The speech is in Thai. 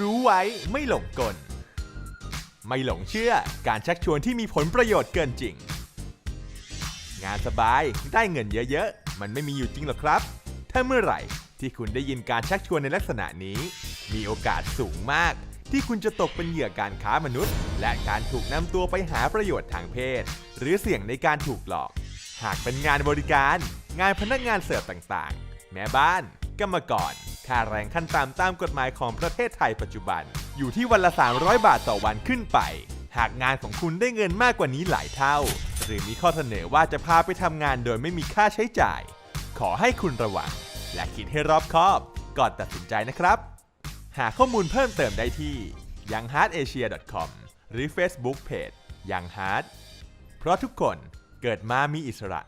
รู้ไว้ไม่หลงกล ไม่หลงเชื่อการชักชวนที่มีผลประโยชน์เกินจริง งานสบายได้เงินเยอะๆ มันไม่มีอยู่จริงหรอกครับ ถ้าเมื่อไหร่ที่คุณได้ยินการชักชวนในลักษณะนี้ มีโอกาสสูงมาก ที่คุณจะตกเป็นเหยื่อการค้ามนุษย์ และการถูกนำตัวไปหาประโยชน์ทางเพศ หรือเสี่ยงในการถูกหลอก หากเป็นงานบริการ งานพนักงานเสิร์ฟต่างๆ แม่บ้าน กรรมกร ค่าแรงขั้นต่ำตามกฎหมายของประเทศไทยปัจจุบัน อยู่ที่วันละ 300 บาทต่อวันขึ้นไป หากงานของคุณได้เงินมากกว่านี้หลายเท่า หรือมีข้อเสนอว่าจะพาไปทำงานโดยไม่มีค่าใช้จ่าย ขอให้คุณระวัง และคิดให้รอบคอบ ก่อนตัดสินใจนะครับ หาข้อมูลเพิ่มเติมได้ที่ youngheartasia.com หรือ Facebook Page Young Heart เพราะทุกคนเกิดมามีอิสระ